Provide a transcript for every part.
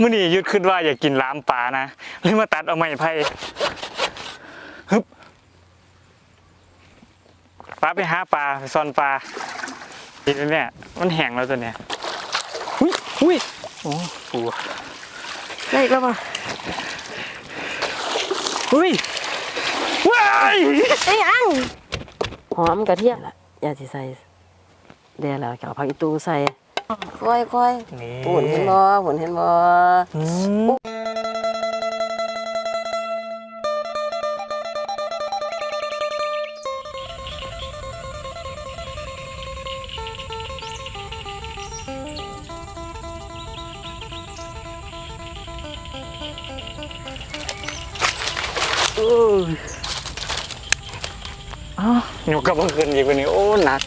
มื่อนี้ยุดขึ้นว่าอยากกินล้ามปลานะเลยมาตัดเอาไม้ไผ่ฮึบปลาไปหาปลาไปซ่อนปลาทีนี้เนี่ยมันแห้งแล้วตัวเนี้ยอุ้ยอุ้ยโอ้ปูได้อีกแล้วป่ะอุ้ยว้ายไอ้ยังหอมกระเทียมละอย่าสิใส่เดี๋ยวแล้วจะเอาผักอีตูใส่ ค่อยค่อยนี่ๆปุ่นเห็นบ่ปุ่นเห็นบ่อืมเอออ้าวหนูกับเมื่อคืนอีกวันนี้โอ้หนัก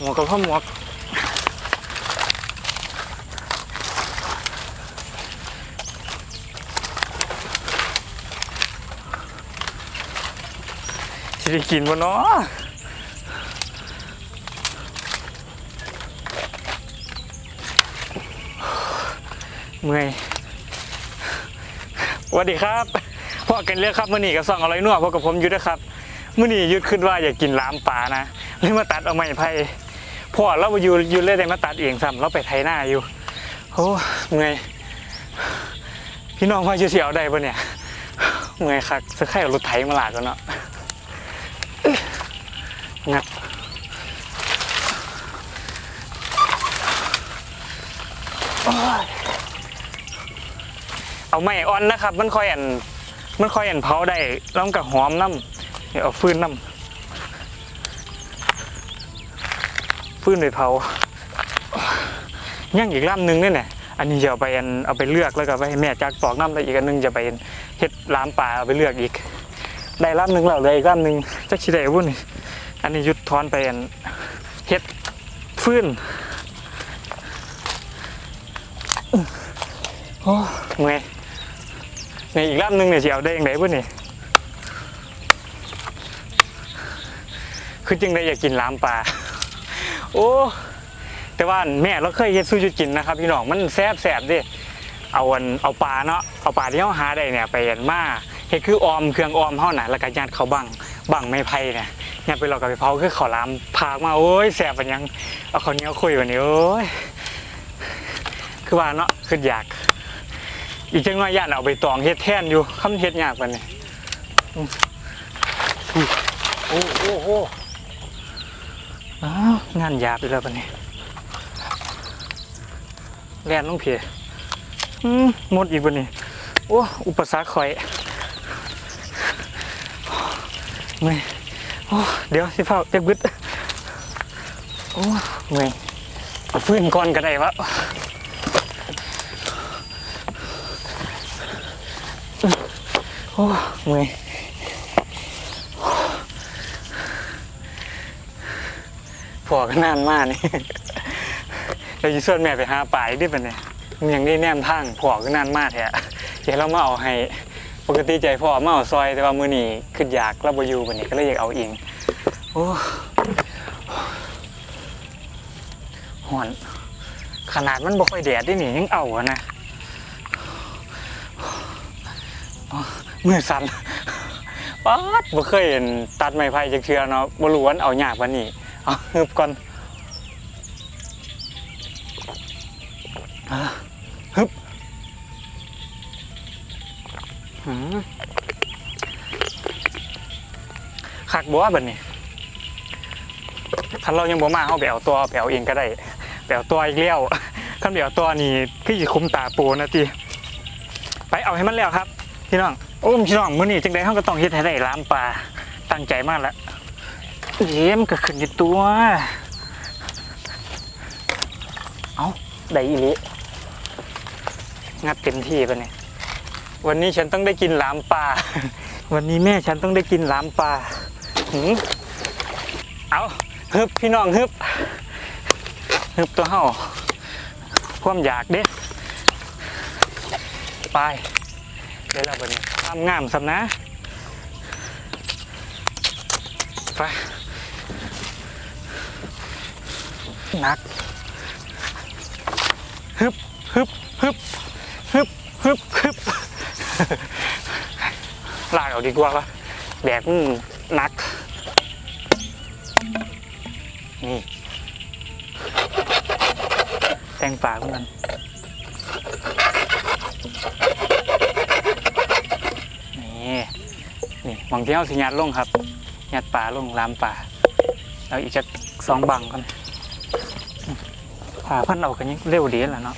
หมว กกับพ่อหมวกสิได้กินบ่เนาะเมื่อยสวัสดีครับพ่อกันเรียกครับมื่อนี้กับซองอะไรนัวพบกับผมยุทธนะครับมื่อนี้ยุทธขึ้นว่าอยากกินล้ามปลานะเลยมาตัดเอาไม้ไผ่ พ่อเราอยู่อยู่เล่ได้มาตัดเองซ้ำเราไปไถหน้าอยู่โอ้เมื่อยพี่น้องว่าจะเสียวได้ปะเนี่ยเมื่อยคักสักแค่รถไถมาหลากกันเนาะงัดเอาไม้อ่อนนะครับ มันค่อยอันมันค่อยอันเผาได้แล้วมันก็หอมน้ำเดี๋ยวเอาฟืนน้ำ ฟื้นไปเผาย่างอีกลำหนึ่งเนี่ยแหละอันนี้จะเอาไปเอาไปเลือกแล้วก็ไปให้แม่จักปอกน้ำแล้อีกอันหนึงจะไปเฮ็ดล้ามปลาเอาไปเลือกอีก ได้ลำหนึ่งแล้วเลยอีกลำหนึ่งจักชิได้วุ่นอันนี้ยุดทอนไปเฮ็ดฟื้นโอ้เมื่อยในอีกลำหนึ่งเนี่ยจะเอาได้ยังไงวุ่นนี่คือจึงได้อยากกินล้ามปลา โอ้แต่ว่าแม่เราเคยเฮ็ดซูชิกินนะครับพี่น้องมันแซ่บแซ่บดิเอาอันเอาปลาเนาะเอาปลาที่เราหาได้เนี่ยไปอันมาเฮ็ดคือออมเครื่องออมเฮาน่ะแล้วก็ยัดเขาบังบังไม้ไผ่เนี่ยยัดไปเราก็ไปเผาคือข้าลามพากมาโอ้ยแซ่บปานยังเอาข้าวเหนียวคุยวันนี้โอ้ยคือว่าเนาะคืออยาก อีกจังน้อยย่านเอาไปตองเฮ็ดแท่นอยู่คำเฮ็ดยากปานนี้โอ้โอ้โอ้ อ้าวงานหยาบไปแล้วปะเนี่ยแล่นลงเพียอืมหมดอีกปะเนี่ยโอ้อุปสรรคข่อยเมื่อยโอ้เดี๋ยวสิเฝ้าจะบึดโอ้เมื่อยฟื้นก่อนก็ได้วะโอ้เมื่อย อก็นานมากนี่เราจะชวนแม่ไปหาปลาดิปะเนี่ยมันยังได้แนมทางพอก็นนานมากแท้เดี๋ยวเรามาเอาให้ ปกติใจพ่อมาเอาซอยแต่ว่ามือนี้ขึ้นอยากราบอยู่ปะเนี่ยก็เลยอยากเอาเองโอ้หอน ขนาดมันบ่ค่อยแดดได้หนียังเอาอะนะมือสั่นป๊าดบ่เคยเห็นตัดไม้ไผ่จักเทื่อเนาะบ่รู้ว่ามันเอายากปานนี้ เอาฮึบก่อนอะฮึบหืมคักบัวบัดนี้คันเรายังบ่มาเฮาไปเอาตัวไปเอาเองก็ได้ไปเอาตัวอีกแล้วคันไปเอาตัวนี่คือสิคุ้มตาปูนะติไปเอาให้มันแล้วครับ พี่น้องโอ้มพี่น้องมื้อนี้จังได๋เฮาก็ต้องเฮ็ดให้ได้ล้ามปลาตั้งใจมากแล้ว เยี่ยมก็ขึ้นในตัว เอาได้อีหลิงัดเต็มที่ปะเนี่ย วันนี้ฉันต้องได้กินหลามปลา วันนี้แม่ฉันต้องได้กินหลามปลาหืมเอาฮึบพี่น้องฮึบฮึบตัวเฮาความอยากเด้ไปเดี๋ยวเราไปเนี่ยทำงามสำนะไป ห นักฮึบฮึบฮึบฮึบฮึบฮึบลากเอาดีกว่าปะแบกมันนัก นี่แตงป่าของมันนี่นี่หวังที่เอาสิยัดลงครับยัดป่าลงลามป่าแล้วอีกจะสองบังกันาพันเอากันยังเร็วดีแหละเนาะ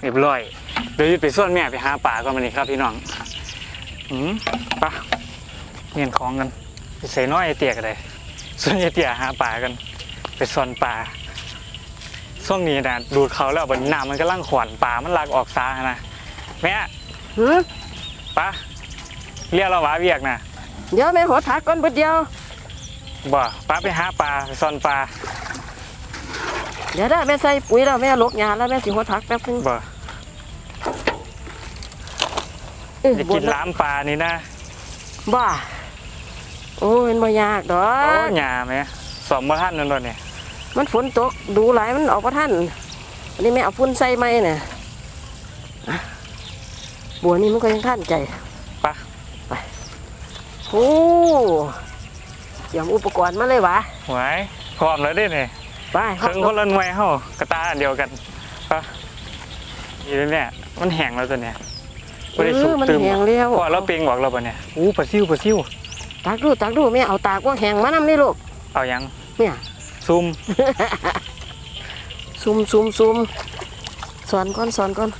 เรียบร้อยเดี๋ยวจะไปส่วนแม่ไปหาป่าก่อนมานี่ครับพี่น้องอืมไปะเงียนของกันไปใส่น้อยไอเตียกันเลยส่วนไอเตียหาป่ากัน ไปซ่อนป่าช่วงนี้นะดูดเขาแล้วบนน้ำมันก็ล่างขวานป่ามันลากออกซานะแม่หือปะเรียกเราหวาเวียกนะเดี๋ยวแม่หัวทักก่อนเบิดเดียว บ่ป้าไปหาปลาไปซ่อนปลาเดี๋ยวได้แม่ใส่ปุ๋ยแล้วแม่ลกยาแล้วแม่สิหัวทักแป๊บนึงบ่เอ้ยจะบ่กินล้ามปลานี่นะบ้าโอ้ยมันบ่ยากดอโอ้กหยาไหมสอมบ่ท่านนั่นบ่เนี่ยมันฝนตกดูหลายมันออกมาท่านอันนี้แม่เอาฝุ่นใส่ไหมเนี่ยอะบัวนี่มันก็ยังท่านใจปะโอ้ เตรียมอุปกรณ์มาเลยวะหวายพร้อมแล้วเด้เนี่ยไปเครื่องคนละหน่วยเฮากระตาอันเดียวกันปะนี่เลยเนี่ย มันแห้งแล้วตัวเนี่ยบ่ได้เอสุอกมันตึมแห้งแล้วพอเราเปลงบอกเราบ่เนี่ยอู้ปลาซิวปลาซิวตักดูตักดูแม่เอาตากว่าแห้งมานำนี่ลูกเอายังเนี่ยซุ่มซุ่มซุ่มซุ่มสอนก่อนสอนก่อน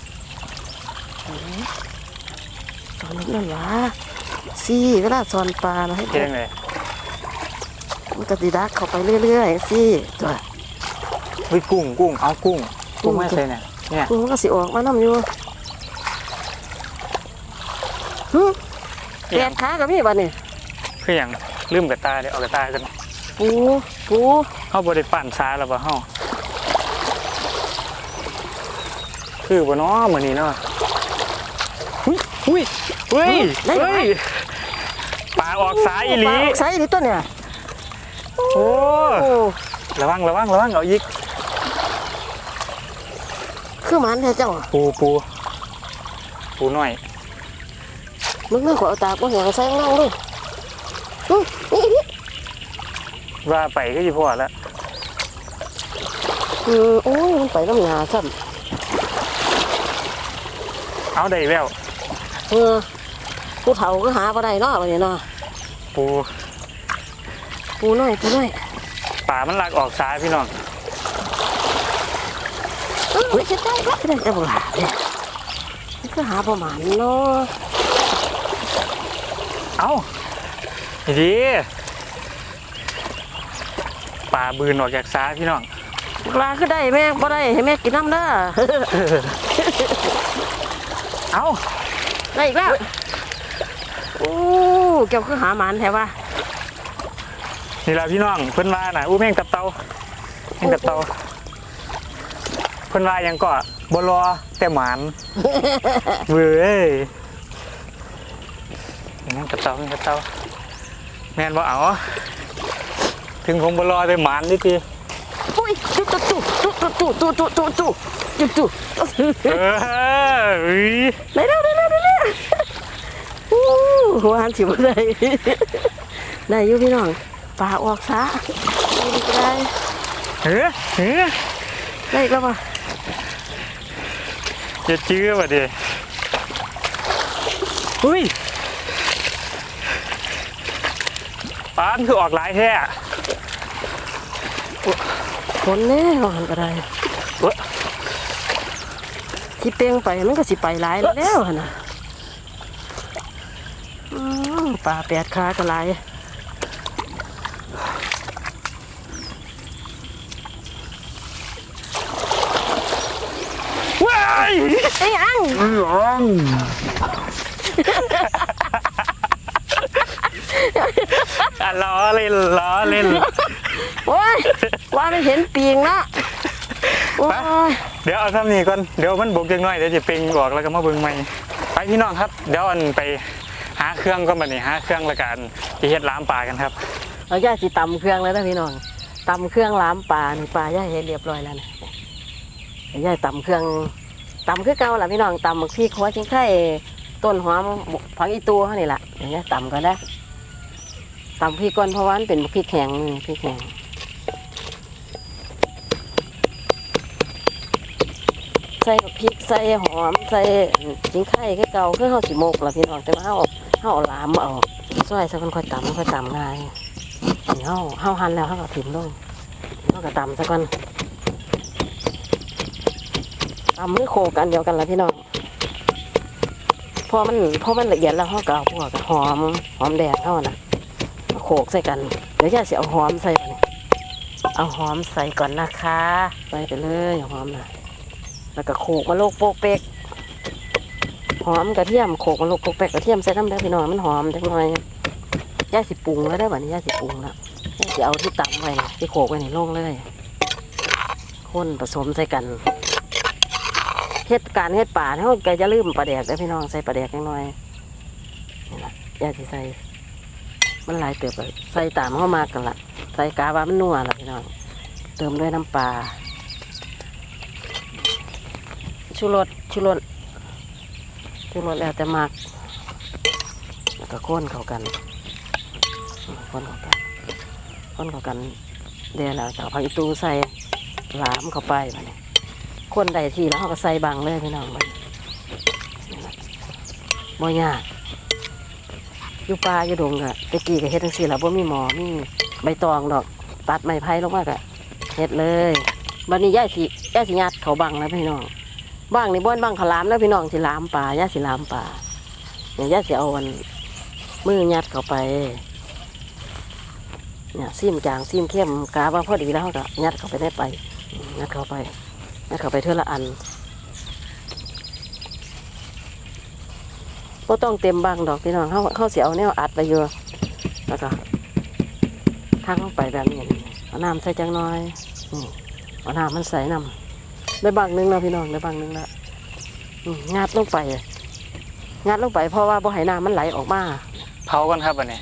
สอนนิดนั่นวะซี่เวลาสอนปลานะให้เฮ็ดจังได มันก็ติดักเข้าไปเรื่อยๆซี่ตัวเฮ้ยกุ้งกุ้งเอากุ้งกุ้งไม่ใช่เนี่ยเนี่ยกูมันก็สิออกมาน้ำอยู่หึแกนขากับพี่บ้านนี่คือหยังลืมกระตาเดี๋ยวเอากระตากันปูปูเฮาบ่ได้ปั่นซาแล้วบ่เฮาคือบ่เนาะมื้อนี้เนาะอุ้ยอุ้ยเฮ้ยเฮ้ยปลาออกสายอีหลีปลาออกสายอีหลีตัวเนี่ยโอ้โอ้ระวังระวังระวังเอาอีก คือหมันแท้เจ้าปูปูปูหน่อยมึงไม่ขอเอาตากว่าแหงใส่ข้างล่างด้วยหึนี่นี่ว่าไปก็สิพอแล้วอืมโอ้ยมันไปน้ำหนาซ้เอาได้แล้วำเออผู้เฒ่าก็หาบ่ได้เนาะวันนี้เนาะปู ปูน้อยปูน้อยปลามันลากออกสายพี่น้องเฮ้ยจะได้ก็ได้จะบ่ล่ะเนี่ยมันก็หาประมาณเนาะเอาดีปลาบืนออกจากสายพี่น้องปลาก็ได้แม่บ่ได้ให้แม่กินน้ำเด้อเอาได้อีกแล้วโอ้เกี่ยวคือหาหมันแท้ว่า นี่ละพี่น้องเพิ่นว่าน่ะอู้แม่งตับเตาแม่งตับเตาเพิ่นว่าหยังก็บ่รอแต่หมานเว้ยแม่งตับเตาแม่งตับเตาแม่นบ่เอาถึงผมบ่รอแต่หมานนี่ติอุ้ยตุ๊ตุ๊ตุ๊ตุ๊ตุ๊ตุ๊ตุ๊ตุ๊ตุ๊ตุ๊ตุ๊ตุ๊เอออุ้ยได้แล้วได้แล้วได้แล้วโอ้หัวหันสิบ่ได้ได้อยู่พี่น้อง ปลาออกซะได้ดีก็ได้เฮ้ยเฮ้ยได้อีกแล้วป่ะจะจื้อบ่ดิอุ้ยปานคือออกหลายแท้คนแน่ว่าหันก็ได้เว้ยที่เปลียงไปมันก็สิไปหลายแล้วหั่นน่ะอืมปลาแปดขาก็หลาย ว้ ไอ้อังอะล้อเล่นล้อเล่นโอ้ยว่าไม่เห็นปีงละโอ้ยเดี๋ยวเอาซ้ำนี่ก่อนเดี๋ยวมันบกจังน้อยเดี๋ยวจะป่งออกแล้วก็มาเบิ่งใหม่ไปพี่น้องครับ เดี๋ยวอันไปหาเครื่องก็มานี่หาเครื่องและกันจะเฮ็ดล้ามปลากันครับเอาย่าสิตำเครื่องแล้วนะพี่น้องตำเครื่องล้ามปลานี่ปลาย่าเฮ็ดเรียบร้อยแล้วนะย่าตำเครื่อง ตำคือเก่าล่ะพี่น้องตำบักพริกหัวชิงไข่ต้นหอมผักอีตูเขานี่แหละอย่างเงี้ยตำก็ได้ตำพริกก่อนเพราะว่ามันเป็นพริกแข็งนี่พริกแข็งใส่พริกใส่หอมใส่ชิงไข่คือเก่าคือเฮาสิโมกล่ะพี่น้องแต่ว่าเฮาเฮาเอาลามเอาซอยซะมันค่อยตำค่อยตำง่ายนี่เฮาเฮาหันแล้วเฮาก็ถิ่มลงเฮาก็ตำซะก่อน ตำมือโคกันเดียวกันละพี่น้องพอมันพอมันละเอียดแล้วเฮาก็เอาพวกหอมหอมแดงเฮาน่ะโขกใส่กัน เดี๋ยวจะสิเอาหอมใส่เอาหอมใส่ก่อนนะคะใส่ไปเลยหอมนะแล้วก็โขกมาโลกโปกเป๊กหอมกระเทียมโขกมาโลกโปกเป๊กกระเทียมใส่น้ำเด้พี่น้องมันหอมจังหน่อยย่าสิปรุงแล้วได้อบัดนี้ย่าสิปรุงแล้วย่าสิเอาที่ตำไว้นะที่โขกไว้ในโล่งเลยคนผสมใส่กัน เฮ็ดการเฮ็ดป่าเท่าแกจะลืมปลาแดกได้อพี่น้องใส่ปลาแดกนิดหน่อยนี่ละย่าสิใส่ มันหลายเติบเลยใส่ตามเข้ามากันละใส่กาว่ามันนัวละพี่น้อง เติมด้วยน้ำปลาชูรสชูรสชูรสแล้วแต่มักแล้วก็ข้นเข้ากันคนเข้ากันคนเข้ากันเดี๋ยวเราจะเอาผักอีตูใส่หลามเข้าไปบัดนี้ คนใดทีแล้วเขาก็ใส่บังเลยพี่น้องมันบ่ยากอยู่ป่าอยู่ดงอะตะกี้ก็เฮ็ดจังซี่แล่ะบ่มีหมอมีใบตองดอก ตัดไม้ไผ่ลงมาก็เฮ็ดเลยบัดนี้ย่าสิย่าสิยัดเขาบังแล้วพี่น้องบังในบ่อนบังเขาวหลามแล้วพี่น้องสิลามป่าย่าสิลามป่าเนี่ยย่าสิเอาวันมือยัดเข้าไปเนี่ยซีมจางซีมเข้มกาว่าพอดีแล้วก็ยัดเข้าไปได้ไปยัดเข้าไป ยัดเข้าไปเท่าละอันก็ต้องเต็มบางดอกพี่น้องเขาเขาเสียเอาแนวอัดไปอยู่แล้วก็ทางเข้าไปแบบนี้เอาน้ำใส่จังน้อยเอาน้ำมันใส่น้ำได้บางหนึงแล้วพี่น้องได้บางหนึงแล้วงัดลงไปงัดลงไปเพราะว่าบ่ให้น้ำมันไหลออกมาเผากันครับอันนี้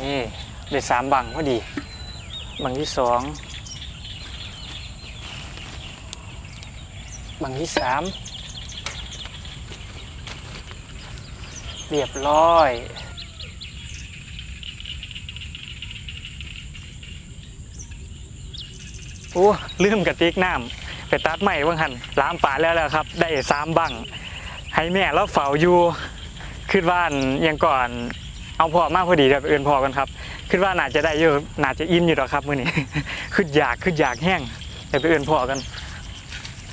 นี่ได้สามบังพอดี บังที่สอง บังที่สามเรียบร้อยโอ้ลืมกระติกน้ำไปตัดใหม่บ้างหันล้ามป่าแล้วแล้วครับ ได้สามบังให้แม่เราเฝ้าอยู่ขึ้นว่านยังก่อนเอาพอมากพอดีแบบเอื่นพอกันครับขึ้นว่าน่าจะได้เยอะน่าจะอินอยู่หรอครับมื้อนี้ขึ้นอยากขึ้นอยากแห้งเดี๋ยวไปเอื่นพอกัน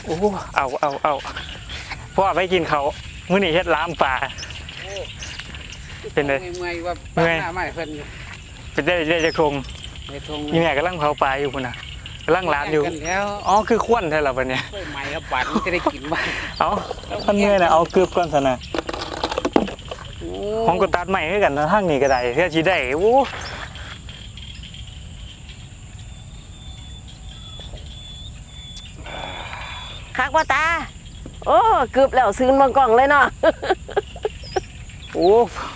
โอ้เอาเอาเอาพ่อไปกินเขาวมื้อนี้เฮ็ดล้ามป่าเป็นไงเมื่อยว่าเมื่อยหน้าไม่เพิ่นไปได้ได้จะคงในทงมีแม่กำลังเผาปลาอยู่พุ่นน่ะกำลังล้ามอยู่กันแล้วอ๋อคือควนใช่หรอปะเนี่ยเฮ้ยไม่ครับปัดมันจะได้กินบ้างเอาท่านเมื่อยนะเอาเกือบก่อนสนะโอ้ห้องก็ตัดใหม่ให้กันนะทางนี้ก็ได้เพื่อที่ได้โอ้ คักว่าตา โอ้เกือบแล้วซื้อมากล่องเลยเนาะโอ้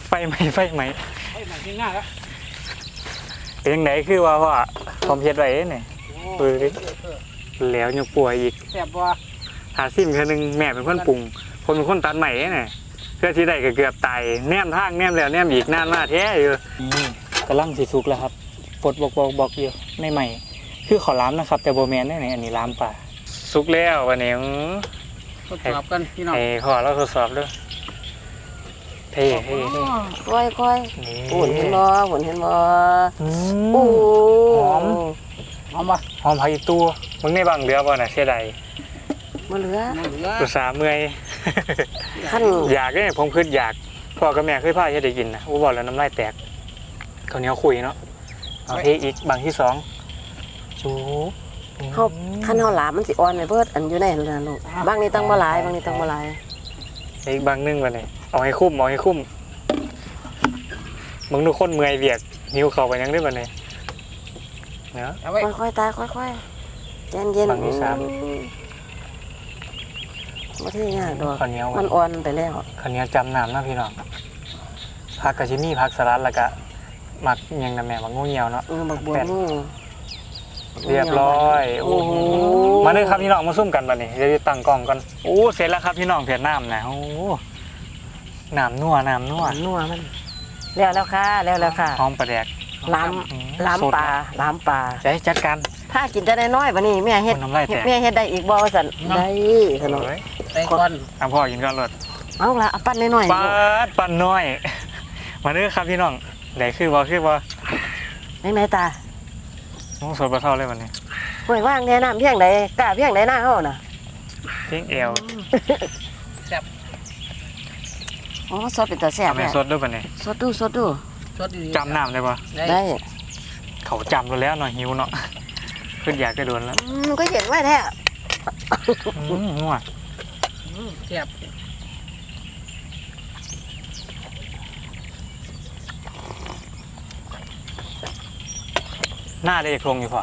ไฟไหม้ไฟไหม้เฮ้ยมาที่หน้าแล้วเป็นยังไงคือว่าพ่อผมเฮ็ดไว้เนี่ยเฮ้ยแล้วยังป่วยอีกแซ่บบ่หาซิมแค่นึงแม่เป็นคนปรุงคนเป็นคนตัดใหม่เนี่ยเพื่อที่ได้ก็เกือบตายแนมทางแนมแล้วแนมอีกนานมากแท้อยู่นี่กำลังสิสุกแล้วครับปลดบอกบอกบอกอยู่ในใหม่ คือขอล้ามนะครับ แต่โบแมนได้ไหนอันนี้ล้ามป่า สุกแล้ววันนี้อื้อทดสอบกันพี่น้องไอ้ขอเราทดสอบด้วยเท่เท่เท่ค่อยค่อยนี่หุ่นเห็นบ่หุ่นเห็นบ่อืโอ้มหอมหอมบ่หอมผักอีตัวมึงในบางเรือบ่น่ะเสียดายมาเหลือนั่นเหลืออุตส่าห์เมื่อยขั้นอยากเนี่ยผมคืออยากพ่อกับแม่เคยพาให้ได้กินนะอู้บอกแล้วน้ำลายแตกข้าวเหนียวคุยเนาะเอาเทอีกบางที่สองจู เฮาขั้นเฮาหลามมันสิอ่อนไปเบิดอันอยู่ในนั่นนะลูกบางนี่ต้องบ่หลายบางนี่ต้องบ่หลายอีกบางหนึงมาเลยเอาให้คุ้มเอาให้คุ้มมึงดูคนเมื่อยเบียกนิ้วเข่าไปยังได้บ่เนี่ยเนาะเอาไว้ค่อยๆตาค่อยๆเย็นๆบางที่สามบ่ที่ยากดอกข้าวเหนียวมันอ่อนไปแล้วข้าวเหนียวจำน้ำนะพี่น้องผักกะชิมี่ผักสลัดแล้วก็มักอิหยังนะแม่มักงูเหี่ยวเนาะเออบักบัวงู เรียบร้อยโอ้โหมาเลยครับพี่น้องมาซุ่มกันบัดนี้เดี๋ยวจะตั้งกล้องก่อนโอ้เสร็จแล้วครับพี่น้องเพียรน้ำนะโอ้น้ำนัวน้ำนัวหวานนัวมันแล้วแล้วค่ะแล้วแล้วค่ะหอมปลาแดกล้อืมำล้ำปลาล้ำปลาจะให้จัดการถ้ากินจะได้น้อยบัดนี้แม่เฮ็ดคนน้ำลายแตกแม่เฮ็ดได้อีกบ่ว่าซั่นได้สนุกเฮ้ยใส่ก่อนเอาพ่อกินก่อนเลยเอาละเอาปั้นน้อยๆปาดปันน้อย มาเด้อครับพี่น้องไหนคือบ่คือบ่ไหนๆตา น้องสดปลาเท่าเลยวันนี้ห้วยว่างแนะน้ำเพียงใดกล้าเพียงใดหน้าเฮาน่ะเพียงเอวอ๋อสดเป็นตาแซ่บทำให้แม่สดด้วยปะเนี่ยสดดูสดดูสดดีๆจำน้ำได้ปะได้ได้เขาจำเราแล้วหน่อยหิวเนาะขึ้นอยากจะโดนแล้วอืมก็เห็นไว้แท้อืมนัวอืมแซ่บ หน้าได้โครงอยู่พอ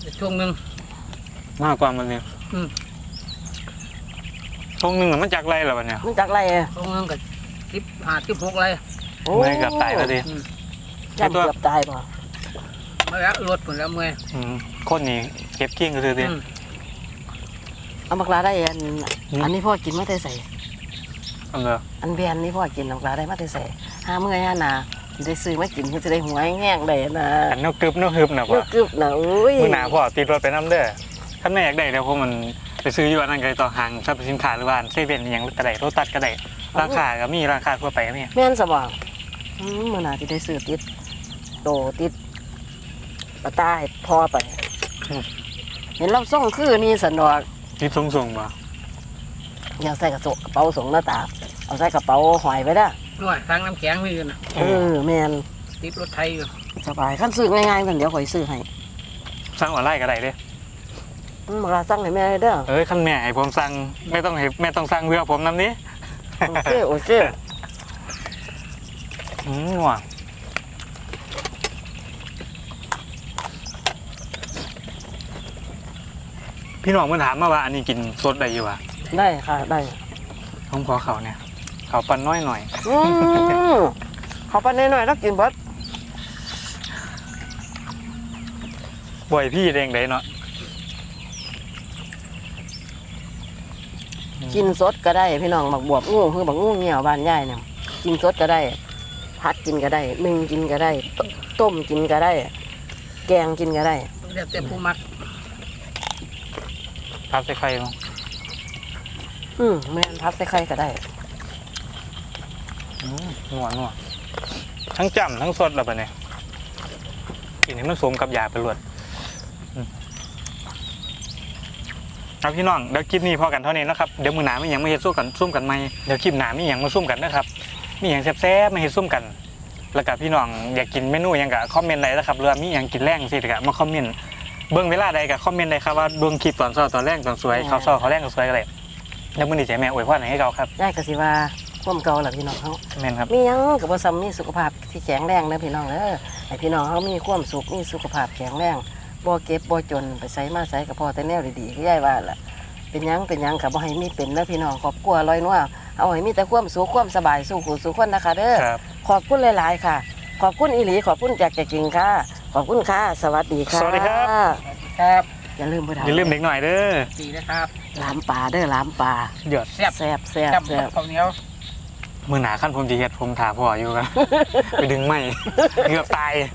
เดี๋ยวช่วงหนึงมากกว่ามันเนี่ยอืมโครงหนึ่งน่ะมันจากไรเหรอวะเนี่ยมันจากไรอะช่วงหนึงกับสิบห้าสิบหกไรโอ้ไม่เกือบตายแล้วดิอืมย่ำเกือบตายบ่มาแล้วรถหมดแล้วเมื่อยอืมคนนี้เก็บกิ้งก็คือดิ อืมเอาบักลาได้อันอันนี้พ่อกินมาแต่ใส่ เอาเลยอันเบียนนี่พ่อกินบักลาได้มาแต่ใส่ห้าเมื่อยห้านาสิ ได้ซื้อมากินเพื่อจะได้หัวแห้งได้นะอันนกกึบนกฮึบนะนึวะกกึบนะอุ้ยมือหนาพ่อตีรถไปน้ำเด้อถ้าแม่อยากได้เดี๋ยวพวกมันไปซื้ออยู่อันนั้นก็ต่อห่างสรรพสินค้าหรือว่าเซเว่นอหย่างก็ได้รถตัดก็ได้ราคาก็มีราคาทั่วไปก็มีแม่นสบองอืมมื่อหนาจะได้ซื้อติดโตติดปลาใต้พอไป เห็นเราส่งคือนี่สันดอกที่สูงสูงๆบ่อย่าใส่กระโสกระเป๋าส่งหน้าตา เอาใส่กระเป๋าหอยไปได้อ ด้วยทางน้ำแข็งมีอยู่นะเออแมนติดรถไทยอยู่สบายขั้นซื้อง่ายๆกันเดี๋ยวข่อยซื้อให้สั่งออนไลน์ก็ได้เด้อืมบักลาสั่งให้แม่เลยเด้อเอ้ยคันแม่ให้ผมสั่งไม่ต้องให้แม่ต้องสั่งเพื่อผมนำนี้โอเคโอเคอืมว่ะพี่น้องมันถามมาว่าอันนี้กินสดได้อยู่วะได้ค่ะได้ของพอเขาเนี่ย เขาปันน้อยหน่อยอืมเขาไปหน่อยๆแล้วกินเบิดบ่อยพี่เด้งได้เนาะกินสดก็ได้พี่น้องบักบวบงูคือบักงูเหี่ยวบ้านยายเนี่ยกินสดก็ได้ผัดกินก็ได้นึ่งกินก็ได้ตต้มกินก็ได้ แกงกินก็ได้เรียกแต่ผู้มักพับใส่ไข่ลงอืมแม่นพัดใส่ไข่ก็ได้อืม นัวนัวทั้งจำทั้งสดแล้วปะเนี่ยกินให้มันสมกับยาไปรวดอืมเอาพี่น้องเดี๋ยวคลิปนี้พอกันเท่านี้นะครับเดี๋ยวมือหนาไม่ยังไม่เห็นสู้กันซุ่มกันไหมเดี๋ยวคลิปหนาไม่ยังมาซุ่มกันนะครับมีอย่างแซ่บๆมาเห็นซุ่มกัน แล้วก็พี่น้องอยากกินเมนูหยังกะคอมเมนต์ใดนะครับเรือมีอย่างกินแรงสิกะมาคอมเมนต์เบิ่งเวลาใดกับคอมเมนต์ใดครับว่าดวงคลิปตอนเช้าตอนแรกตอนสวยเขาวเช้าเขาวแรกตอนสวยอะไรแล้วมื้อนี้ใจแม่อวยพรให้เขาครับยายก็สิว่า ความเก่าล่ะพี่น้องเขาแม่นครับมีหยังก็บ่ซ้ำมีสุขภาพที่แข็งแรงเด้อพี่น้องเด้อให้พี่น้องเขามีความสุขมีสุขภาพแข็งแรงบ่เก็บบ่จนไปใส่มาใส่ก็พอแต่แนวดีๆคือยายว่าล่ะเป็นหยังเป็นหยังก็บ่ให้มีเป็นเด้อพี่น้องครอบครัวลอยนัวเอาให้มีแต่ความสุขความสบายสู่ผู้สู่คนนะคะเด้อครับ ขอบคุณหลายๆค่ะ ขอบคุณอีหลีขอบคุณจากใจจริงค่ะ ขอบคุณค่ะ สวัสดีค่ะสวัสดีครับ ครับอย่าลืมไปทำอย่าลืมเด็กหน่อยเด้อดีนะครับล้ามปลาเด้อล้ามปลาเดือดแซ่บแซ่บแซ่บจับแซ่บข้าวเหนียว มือหนาขั้นผมจีเฮ็ดผมถาพ่ออยู่กันไปดึงไม่เกือบตาย